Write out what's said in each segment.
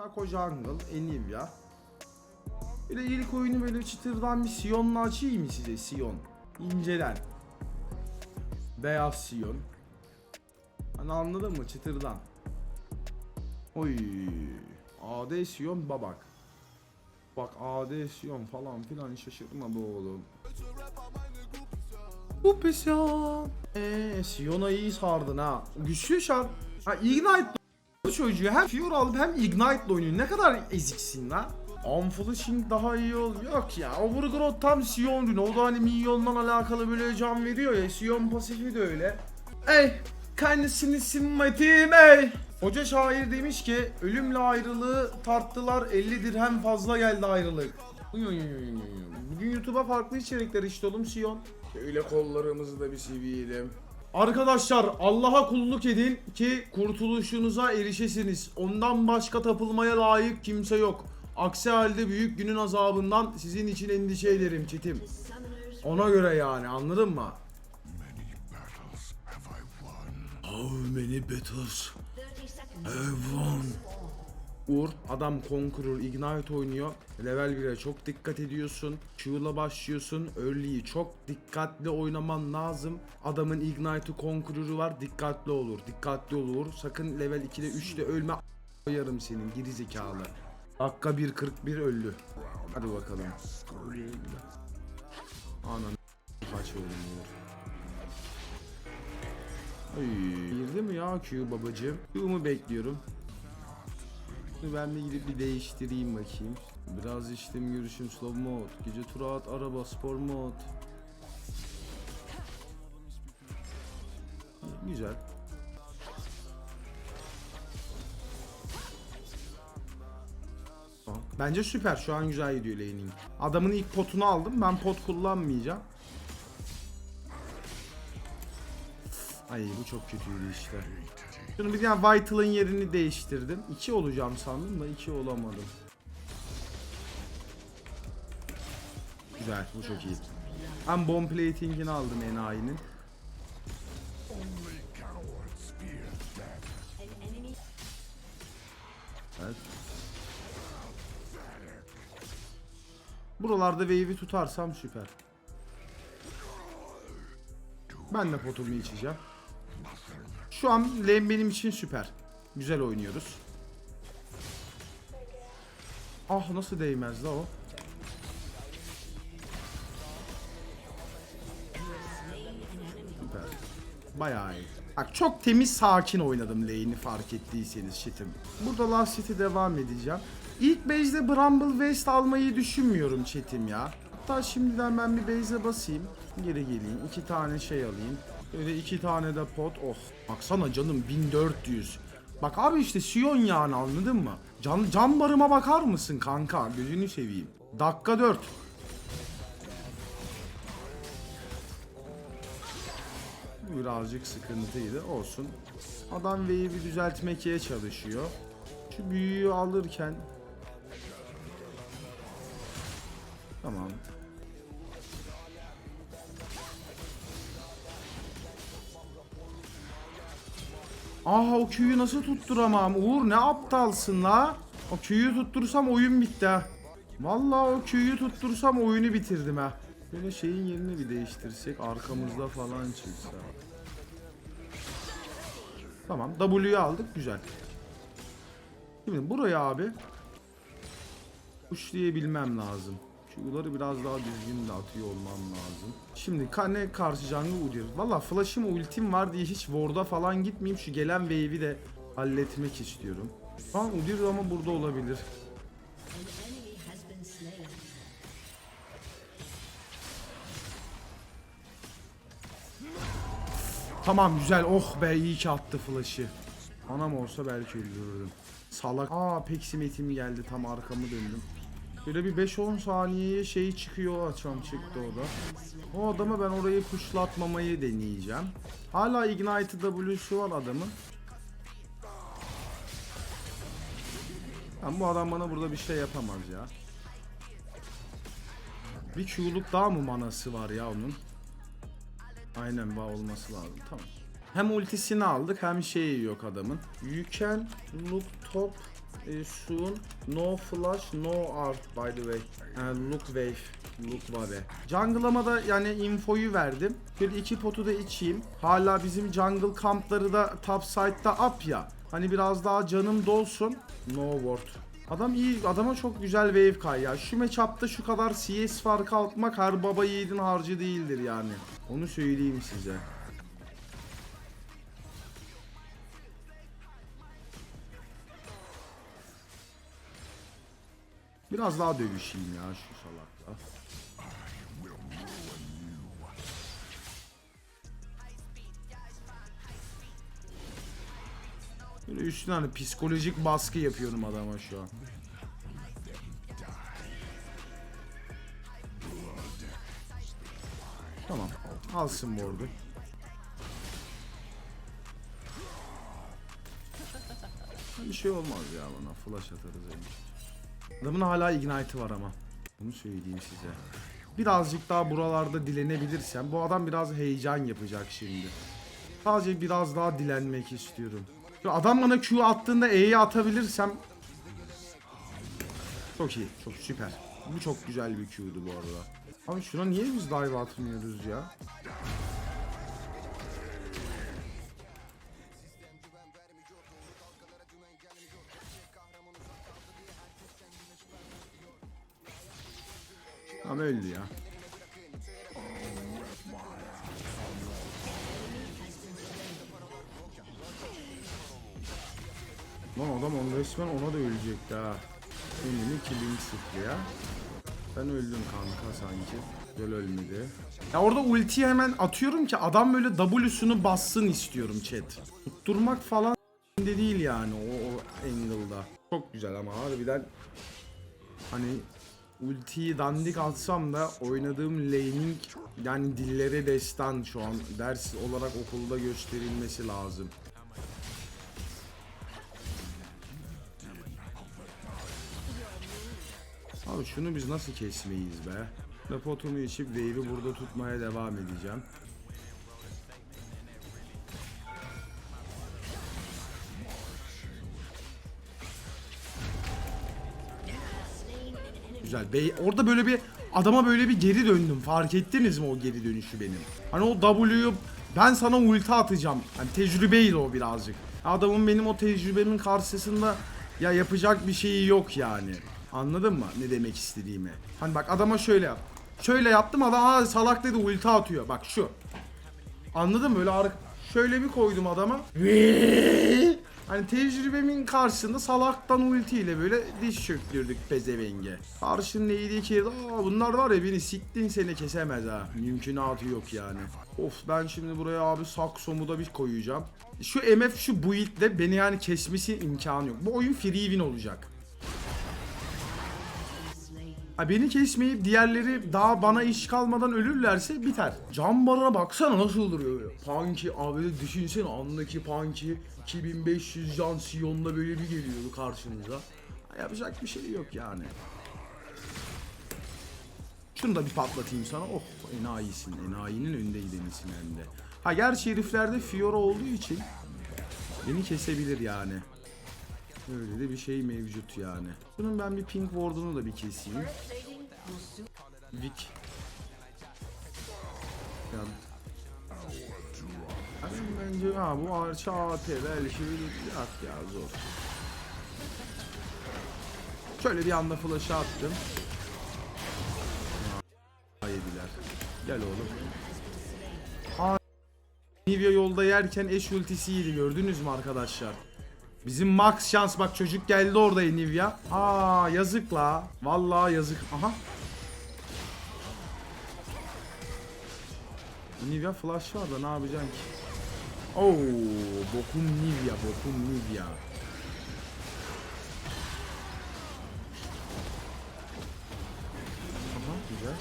Shaco Jungle, Enivia. Böyle ilk oyunu böyle çıtırdan bir Sion'la açayım size Sion? İncelen. Beyaz Sion. Hani anladın mı çıtırdan? Oy. AD Sion babak. Bak AD Sion falan filan şaşırma be oğlum. Bu pes. Eee Sion'a iyi sardın ha. Güçlü şart. Ha Ignite çocuğu hem Fiora alıp hem Ignite'la oynuyor. Ne kadar eziksin lan. Unflashing daha iyi ol. Yok ya. Overgrowth tam Sion ürünü. O da hani minyondan alakalı böyle can veriyor ya. Sion pasifi de öyle. Ey kendisini simmetim ey. Hoca şair demiş ki ölümle ayrılığı tarttılar 50 dirhem fazla geldi ayrılık. Bugün YouTube'a farklı içerikler işte oğlum Sion. Şöyle kollarımızı da bir siviyelim. Arkadaşlar Allah'a kulluk edin ki kurtuluşunuza erişesiniz. Ondan başka tapılmaya layık kimse yok. Aksi halde büyük günün azabından sizin için endişe ederim çetim. Ona göre yani anladın mı? How many battles have won? Uğur, adam Conqueror Ignite oynuyor. Level 1'e çok dikkat ediyorsun. Q'la başlıyorsun. Early'yi çok dikkatli oynaman lazım. Adamın Ignite'ı Conqueror'u var. Dikkatli olur. Dikkatli olur. Sakın level 2'de 3'te ölme. Yarım senin geri zekalı. Dakika 1.41 öldü. Hadi bakalım. Anan kaç oğlum Uğur. Ay, girdi mi ya Q babacığım? Q'mu bekliyorum. Şimdi ben bir gidip bir değiştireyim bakayım. Biraz işlem görüşüm slow mode. Gece tura at araba spor mod. Güzel. Bence süper. Şu an güzel gidiyor laning. Adamın ilk potunu aldım. Ben pot kullanmayacağım. Ay bu çok kötüydü işte. Şunu bir yani Vital'ın yerini değiştirdim. 2 olacağım sandım da 2 olamadım. Güzel bu çok iyi. Ben bomb plating'ini aldım enayinin. Evet. Buralarda wave'i tutarsam süper. Ben de potumu içeceğim. Şu an lane benim için süper. Güzel oynuyoruz. Ah nasıl değmez la o? Süper. Bayağı iyi. Bak çok temiz sakin oynadım lane'i fark ettiyseniz shitim. Burada Last City devam edeceğim. İlk base'de Bramble West almayı düşünmüyorum chatim ya. Hatta şimdiden ben bir base'e basayım. Geri geleyim. iki tane şey alayım. Böyle iki tane de pot. Oh baksana canım 1400. Bak abi işte Sion yani anladın mı? Can, can barıma bakar mısın kanka? Gözünü seveyim. Dakika 4. Birazcık sıkıntıydı. Olsun. Adam wave'i düzeltmeye çalışıyor. Şu büyüyü alırken Tamam. Aha o Q'yu nasıl tutturamam? Uğur ne aptalsın la? O Q'yu tuttursam oyun bitti ha. Vallahi o Q'yu tuttursam oyunu bitirdim ha. Böyle şeyin yerini bir değiştirsek arkamızda falan çıksa. Tamam W'yu aldık güzel. Şimdi buraya abi uçlayabilmem lazım. Q'ları biraz daha düzgün de atıyor olmam lazım. Şimdi kane karşı jungle Udyr. Valla flash'ım ultim var diye hiç ward'a falan gitmeyeyim. Şu gelen wave'i de halletmek istiyorum. Şu an Udyr ama burada olabilir. Tamam güzel. Oh be iyi ki attı flash'ı. Anam olsa belki öldürürdüm. Salak. Aa peksimetim geldi tam arkamı döndüm. Böyle bir 5-10 saniyeye şey çıkıyor açam çıktı o da. O adama ben orayı pushlatmamayı deneyeceğim. Hala Ignite W'su var adamın. Ben bu adam bana burada bir şey yapamaz ya. Bir Q'luk daha mı manası var ya onun? Aynen var olması lazım tamam. Hem ultisini aldık hem şeyi yok adamın. You can look top e, soon. No flash, no art by the way. Ha, look wave. Look wave. Jungle'ama da yani infoyu verdim. Bir iki potu da içeyim. Hala bizim jungle kampları da top side'da up ya. Hani biraz daha canım dolsun. No ward. Adam iyi, adama çok güzel wave kay ya. Şu matchup'ta şu kadar CS farkı atmak her baba yiğidin harcı değildir yani. Onu söyleyeyim size. Biraz daha dövüşeyim ya şu salakla. Böyle üstüne hani psikolojik baskı yapıyorum adama şu an. Tamam. Alsın board'u. Bir şey olmaz ya bana. Flash atarız en Adamın hala ignite'ı var ama. Bunu söyleyeyim size. Birazcık daha buralarda dilenebilirsem. Bu adam biraz heyecan yapacak şimdi. Sadece biraz daha dilenmek istiyorum. Şu adam bana Q attığında E'yi atabilirsem çok iyi, çok süper. Bu çok güzel bir Q'du bu arada. Abi şuna niye biz dive atmıyoruz ya? Ama öldü ya. Lan adam on resmen ona da ölecekti ha. Önünü killing sıktı ya. Ben öldüm kanka sanki. Güzel ölmedi. Ya orada ultiyi hemen atıyorum ki adam böyle W'sunu bassın istiyorum chat. Tutturmak falan de değil yani o, o angle'da. Çok güzel ama harbiden hani ultiyi dandik atsam da oynadığım laning yani dillere destan şu an ders olarak okulda gösterilmesi lazım. Abi şunu biz nasıl kesmeyiz be? Rapotumu içip wave'i burada tutmaya devam edeceğim. Güzel. Bey, orada böyle bir adama böyle bir geri döndüm. Fark ettiniz mi o geri dönüşü benim? Hani o W'yu ben sana ulti atacağım. Hani tecrübeydi o birazcık. Adamın benim o tecrübemin karşısında ya yapacak bir şeyi yok yani. Anladın mı ne demek istediğimi? Hani bak adama şöyle yap. Şöyle yaptım adam aa salak dedi ulti atıyor. Bak şu. Anladın mı? Öyle ar- şöyle bir koydum adama. Hani tecrübemin karşısında salaktan ultiyle böyle diş çöktürdük pezevenge. Karşının neydi ki? Aa bunlar var ya beni siktin seni kesemez ha. Mümkünatı yok yani. Of ben şimdi buraya abi saksomu da bir koyacağım. Şu MF şu build'de beni yani kesmesi imkanı yok. Bu oyun free win olacak. Beni kesmeyip diğerleri daha bana iş kalmadan ölürlerse biter. Can barına baksana nasıl duruyor. Punky abi düşünsene andaki Punky 2500 can Sion'da böyle bir geliyordu karşınıza. Ha, yapacak bir şey yok yani. Şunu da bir patlatayım sana. Oh enayisin. Enayinin önde gidenisin hem de. Ha gerçi heriflerde Fiora olduğu için beni kesebilir yani. Öyle de bir şey mevcut yani. Bunun ben bir pink ward'unu da bir keseyim. Vic. Ya. Yani bence ha bu arça AT belki bir at ya zor. Şöyle bir anda flash'ı attım. Ha, yediler. Gel oğlum. Nivea yolda yerken eş ultisiydi gördünüz mü arkadaşlar? Bizim max şans bak çocuk geldi orada Nivea. Aa yazık la. Vallahi yazık. Aha. Nivea flash var da ne yapacaksın ki? Oo, bokum Nivea, bokum Nivea. Aha güzel.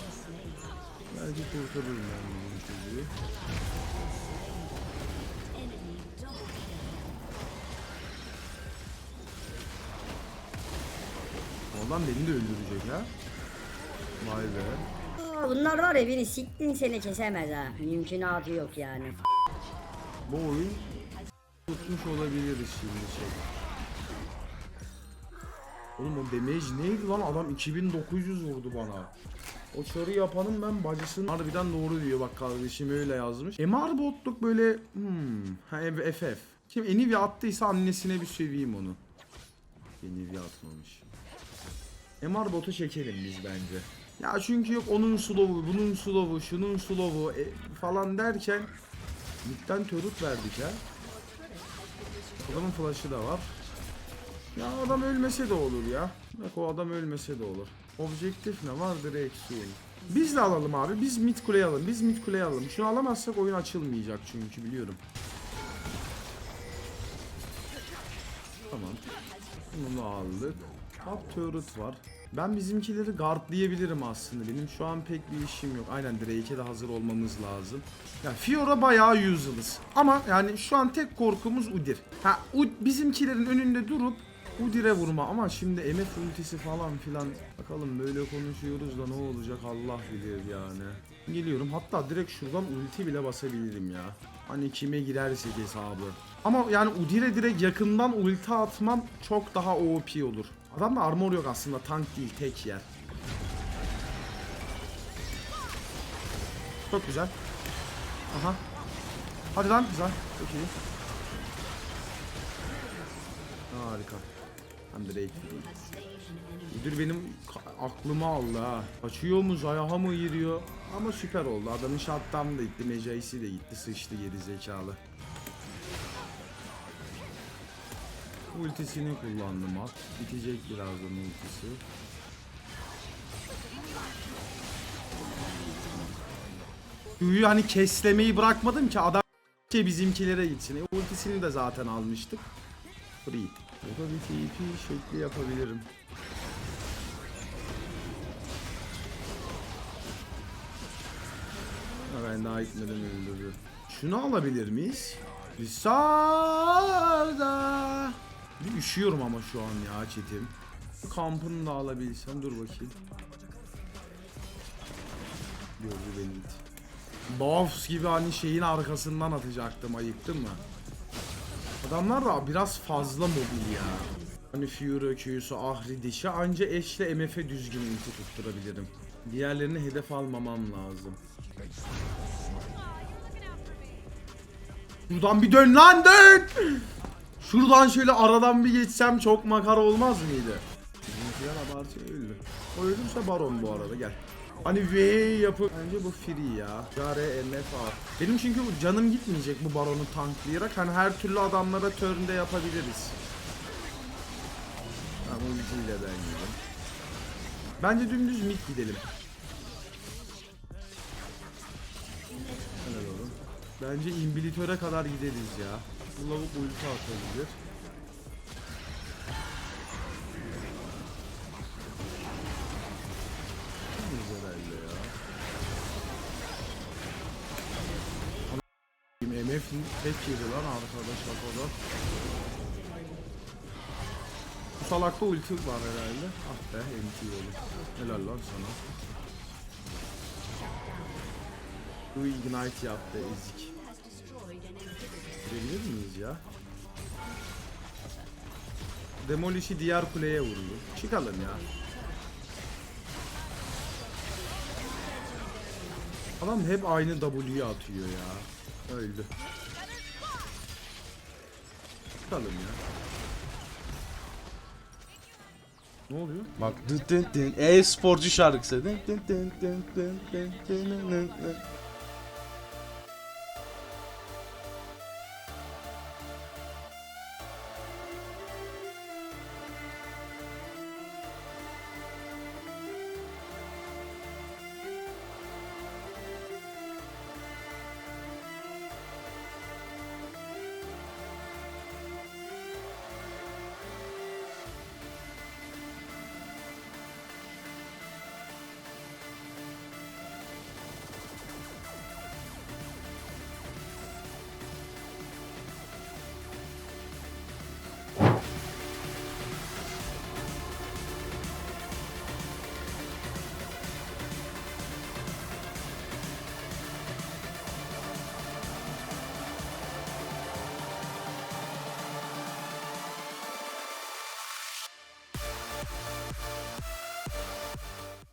Belki kurtarırım ben bu çocuğu. Oradan beni de öldürecek ha. Vay be. Aa, Bunlar var ya beni siktin seni kesemez ha. Mümkünatı yok yani. Bu oyun tutmuş olabiliriz şimdi şey. Oğlum o damage neydi lan adam 2900 vurdu bana. O çarı yapanın ben bacısının harbiden doğru diyor bak kardeşim öyle yazmış. MR botluk böyle hmm ha FF. Kim Enivia attıysa annesine bir söveyim onu. Enivia atmamış. MR botu çekelim biz bence. Ya çünkü yok onun slow'u, bunun slow'u, şunun slow'u e, falan derken Mid'den törut verdik ha. Adamın flash'ı da var. Ya adam ölmese de olur ya. Bak o adam ölmese de olur. Objektif ne var? Direksiyon. Biz de alalım abi. Biz mid kuleyi alalım. Biz mid kuleyi alalım. Şunu alamazsak oyun açılmayacak çünkü biliyorum. Tamam. Bunu aldık. Top turret var. Ben bizimkileri guardlayabilirim aslında. Benim şu an pek bir işim yok. Aynen Drake'e de hazır olmamız lazım. Ya Fiora bayağı useless. Ama yani şu an tek korkumuz Udyr. Ha U- bizimkilerin önünde durup Udyr'e vurma ama şimdi MF ultisi falan filan bakalım böyle konuşuyoruz da ne olacak Allah bilir yani. Geliyorum hatta direkt şuradan ulti bile basabilirim ya. Hani kime girersek hesabı. Ama yani Udyr'e direkt yakından ulti atmam çok daha OP olur. Adamda armor yok aslında tank değil tek yer. Çok güzel. Aha. Hadi lan güzel. Çok iyi. Harika. Hem de. Müdür benim aklımı aldı ha. Kaçıyor mu, Zayaha mı giriyor? Ama süper oldu. Adamın shutdown da gitti, Mejaisi de gitti, sıçtı geri zekalı. Ultisini kullandım at. Bitecek birazdan ultisi. Q'yu hani keslemeyi bırakmadım ki adam şey bizimkilere gitsin. E, ultisini de zaten almıştık. Free. Burada bir TP şekli yapabilirim. Ben daha gitmeden öldürdü. Şunu alabilir miyiz? Lisarda. Bir üşüyorum ama şu an ya çetim. Kampını da alabilsem dur bakayım. Gördü beni it. Bafs gibi hani şeyin arkasından atacaktım ayıktın mı? Adamlar da biraz fazla mobil ya. Hani Fury, Q'su, Ahri dişi anca eşle MF'e düzgün ulti tutturabilirim. Diğerlerini hedef almamam lazım. Şuradan bir dön lan dön! Şuradan şöyle aradan bir geçsem çok makara olmaz mıydı? Bizimkiler abartı öldü. O ölürse Baron bu arada gel. Hani V yapıp bence bu free ya. Jare MF A. Benim çünkü canım gitmeyecek bu Baron'u tanklayarak. Hani her türlü adamlara turn'de yapabiliriz. Tamam ultiyle ben gidelim. Bence dümdüz mid gidelim. Helal oğlum. Bence imbilitöre kadar gideriz ya. Lavuk ulti atabilir. Güzel herhalde ya. MF tek yedi lan arkadaş bak o da. Bu salakta ulti var herhalde. Ah be MT oğlum. Helal lan sana. Bu ignite yaptı ezik. Ya? Demolish'i diğer kuleye vurdu. Çıkalım ya. Adam hep aynı W'yu atıyor ya. Öldü. Çıkalım ya. Ne oluyor? Bak dın dın dın e-sporcu şarkısı. Dın dın dın dın dın dın dın dın dın.